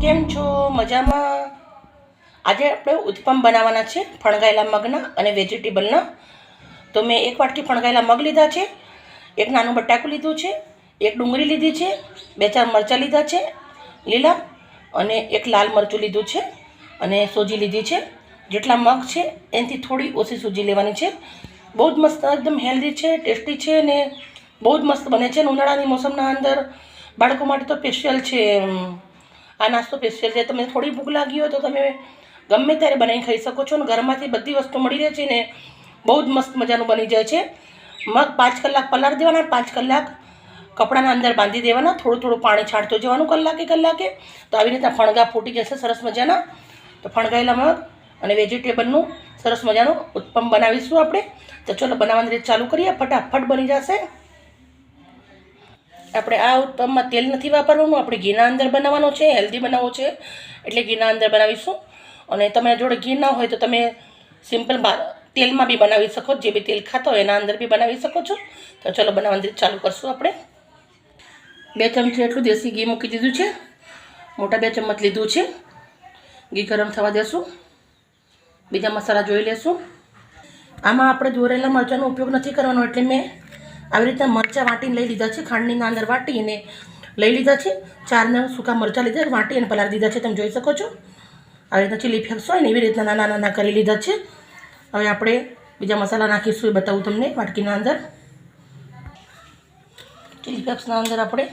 કેમ છો? મજામાં? આજે આપણે ઉત્પમ બનાવવાના છે ફણગાયેલા મગના અને વેજીટેબલના. તો મેં એક વાટકી ફણગાયેલા મગ લીધા છે એક નાનું બટાકું લીધું છે એક ડુંગળી લીધી છે બે ચાર મરચાં લીધા છે લીલા અને એક લાલ મરચું લીધું છે અને સોજી લીધી છે. જેટલા મગ છે એનાથી થોડી ઓછી સૂજી લેવાની છે. બહુ જ મસ્ત એકદમ હેલ્ધી છે ટેસ્ટી છે ને બહુ જ મસ્ત બને છે અને ઉનાળાની મોસમના અંદર. બાળકો માટે તો સ્પેશિયલ છે અમ, આ નાસ્તો સ્પેશિયલ છે. તમને થોડી ભૂખ લાગી હોય તો તમે ગમે ત્યારે બનાવી ખાઈ શકો છો અને ઘરમાંથી બધી વસ્તુ મળી રહે છે ને બહુ જ મસ્ત મજાનું બની જાય છે. મગ પાંચ કલાક પલાળી દેવાના પાંચ કલાક કપડાના અંદર બાંધી દેવાના. થોડું થોડું પાણી છાંટતો જવાનું કલાકે કલાકે. તો આવી રીતના ફણગા ફૂટી જશે સરસ મજાના. તો ફણગાયેલા મગ અને વેજીટેબલનું સરસ મજાનું ઉત્પમ બનાવીશું આપણે. તો ચલો બનાવવાની રીત ચાલુ કરીએ. ફટાફટ બની જશે. આપણે આ ઉત્પમમાં તેલ નથી વાપરવાનું, આપણે ઘીના અંદર બનાવવાનો છે હેલ્ધી બનાવવો છે. એટલે ઘીના અંદર બનાવીશું. અને તમારા જોડે ઘી ના હોય તો તમે સિમ્પલ તેલમાં બી બનાવી શકો, જે બી તેલ ખાતો હોય એના અંદર બી બનાવી શકો છો. તો ચલો બનાવવાની ચાલુ કરશું આપણે. બે ચમચી એટલું દેશી ઘી મૂકી દીધું છે. મોટા બે ચમચ લીધું છે. ઘી ગરમ થવા દેશું. બીજા મસાલા જોઈ લેશું. આમાં આપણે દોરેલા મરચાંનો ઉપયોગ નથી કરવાનો, એટલે મેં આવી રીતના મરચાં વાટીને લઈ લીધા છે ખાંડની અંદર વાટીને લઈ લીધા છે. ચાર નંગ સૂકા મરચાં લીધા વાટી અને પલાળી દીધા છે, તમે જોઈ શકો છો. આવી રીતના ચીલી ફ્લેક્સ હોય ને, એવી રીતના નાના નાના કરી લીધા છે. હવે આપણે બીજા મસાલા નાખીશું એ બતાવું તમને વાટકીના અંદર. ચીલી ફ્લેક્સના અંદર આપણે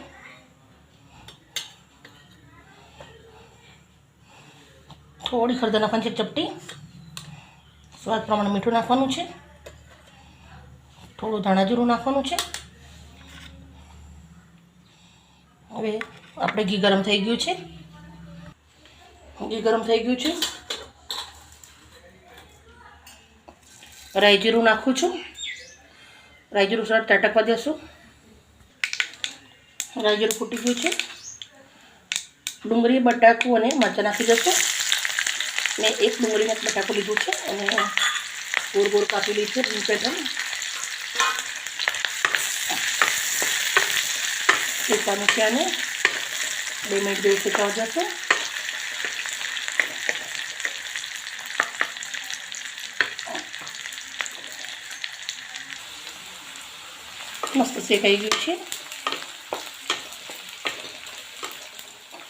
થોડી હળદર નાખવાની છે, ચપટી. સ્વાદ પ્રમાણે મીઠું નાખવાનું છે. થોડું ધાણા જીરું નાખવાનું છે. હવે આપણે ઘી ગરમ થઈ ગયું છે. ઘી ગરમ થઈ ગયું છે. રાઈ જીરું નાખું છું. રાઈ જીરું સરસ ટટકવા દેશું. રાઈ જીરું ફૂટી ગયું છે. ડુંગળી, બટાકું અને મરચાં નાખી દઈશું મેં એક ડુંગળીને બટાકું લીધું છે અને ગોળ ગોળ કાપી લીધું છે છે આને બે મિનિટ જેવું શેકાવા જશે મસ્ત શેકાઈ ગયું છે.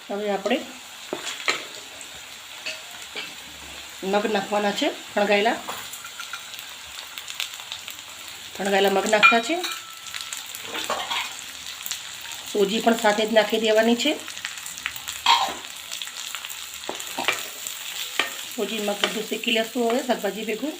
હવે આપણે મગ નાખવાના છે, ફણગાયેલા. ફણગાયેલા મગ નાખતા છે. સોજી પણ સાથે જ નાખી દેવાની છે. સોજીમાં બધું શેકી લેશું હવે, શાકભાજી ભેગું.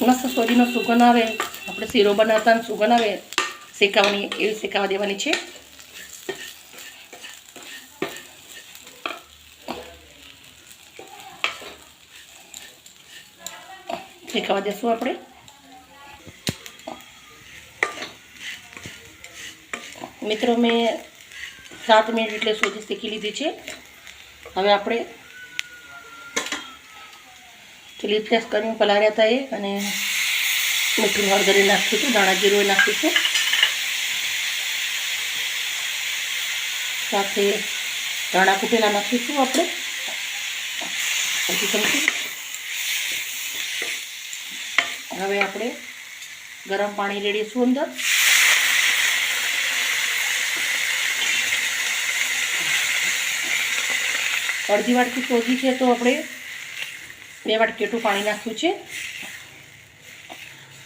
મસ્ત સોજીનો સુગંધ આવે. આપણે શીરો બનાવતા સુગંધ આવે. શેકાવાની, એવી શેકાવા દેવાની છે. શેકાવા દેશું આપણે. મિત્રો, મેં સાત મિનિટ એટલે સુધી શેકી લીધી છે. હવે આપણે ચીલી ફ્લેક્સ કરીને પલાળ્યા હતા એ અને મીઠું હળદરે નાખીશું દાણા જીરું નાખીશું સાથે ધાણા કૂટેલા નાખીશું આપણે. પછી ચમચી હવે આપણે ગરમ પાણી રેડીશું અંદર. અડધી વાટકી સોજી છે તો આપણે બે વાટકી એટલું પાણી નાખ્યું છે.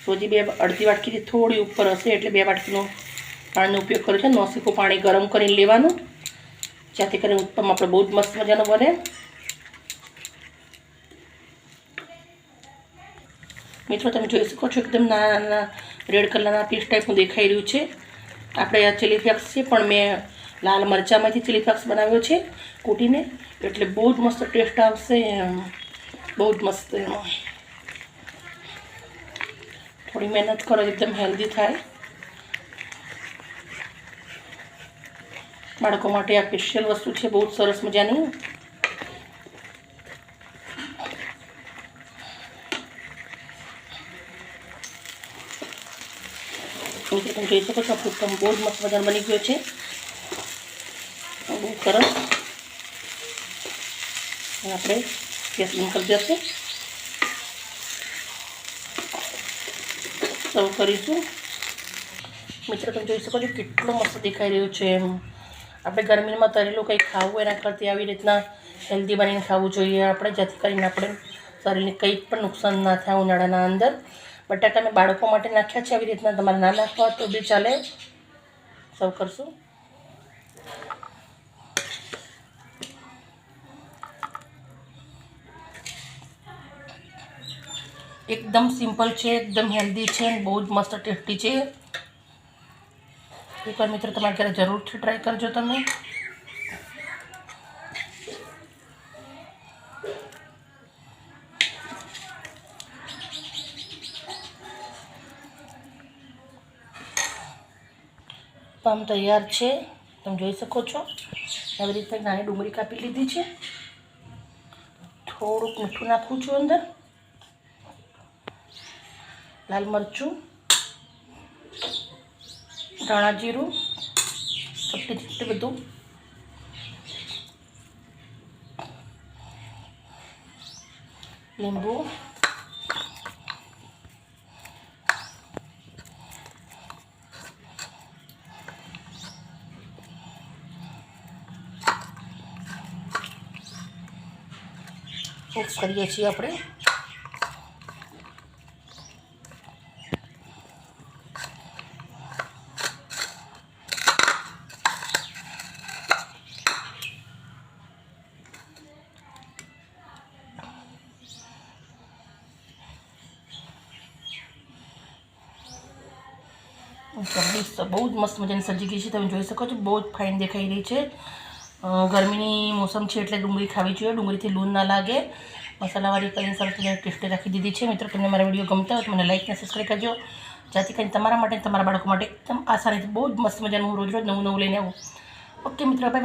સોજી બે અડધી વાટકીથી થોડી ઉપર હશે એટલે બે વાટકીનો પાણીનો ઉપયોગ કર્યો છે. નોસીકું પાણી ગરમ કરીને લેવાનું, જેથી કરીને ઉત્પમ આપણે બહુ જ મસ્ત મજાનો બને. મિત્રો, તમે જોઈ શકો છો એકદમ નાના રેડ કલરના પીસ ટાઈપનું દેખાઈ રહ્યું છે. આપણે આ ચીલી ફ્લેક્સ છે, પણ મેં લાલ મરચાંમાંથી ચીલી ફ્લેક્સ બનાવ્યો છે કૂટીને. એટલે બહુ જ મસ્ત ટેસ્ટ આવશે બહુ જ મસ્ત એમાં. થોડી મહેનત કરો, એકદમ હેલ્ધી થાય. બાળકો માટે આ સ્પેશિયલ વસ્તુ છે, બહુ જ સરસ મજાની મિત્રો જોઈ શકો છો. આપણું ઉત્તમ બહુ મસ્ત મજાનું બની ગયો છે. બહુ સરસ. આપણે ગેસ બંધ કરી દઈશું સર્વ કરીશું. મિત્રો, તમે જોઈ શકો છો કેટલો મસ્ત દેખાઈ રહ્યો છે એમ. આપણે ગરમીમાં તરેલું કંઈ ખાવું એના કરતી આવી રીતના હેલ્ધી બનીને ખાવું જોઈએ. આપણે જેથી કરીને આપણે શરીરને કંઈ પણ નુકસાન ના થાય ઉનાળાના અંદર. બટાકા મેં બાળકો માટે નાખ્યા છે, આવી રીતના તમારે ના નાખવા તો બી ચાલે. સર્વ કરશું. એકદમ સિમ્પલ છે, એકદમ હેલ્ધી છે, અને બહુ જ મસ્ત ટેસ્ટી છે. એકવાર મિત્રો તમારે ઘરે જરૂરથી ટ્રાય કરજો તમે. પામ તૈયાર છે. તમે જોઈ શકો છો. આવી રીતે નાની ડુંગળી કાપી લીધી છે. થોડુંક મીઠું નાખું છું અંદર. લાલ મરચું, ધાણા જીરું, ચપટી ચપટી બધું. લીંબુ કરીએ છીએ આપણે. બહુ જ મસ્ત મજાની સજી ગઈ છે. તમે જોઈ શકો છો, બહુ જ ફાઇન દેખાઈ રહી છે. ગરમીની મોસમ છે એટલે ડુંગળી ખાવી જોઈએ. ડુંગળીથી લૂન ના લાગે. મસાલાવાળી કરીને સરસ ટેસ્ટી રાખી દીધી છે. મિત્રો, તમને મારા વીડિયો ગમતા હોય તો મને લાઈક અને સબસ્ક્રાઈબ કરજો. જેથી કરીને તમારા માટે તમારા બાળકો માટે એકદમ આસાનીથી બહુ જ મસ્ત મજાનું હું રોજ રોજ નવું નવું લઈને આવું. ઓકે મિત્રો બાય બાય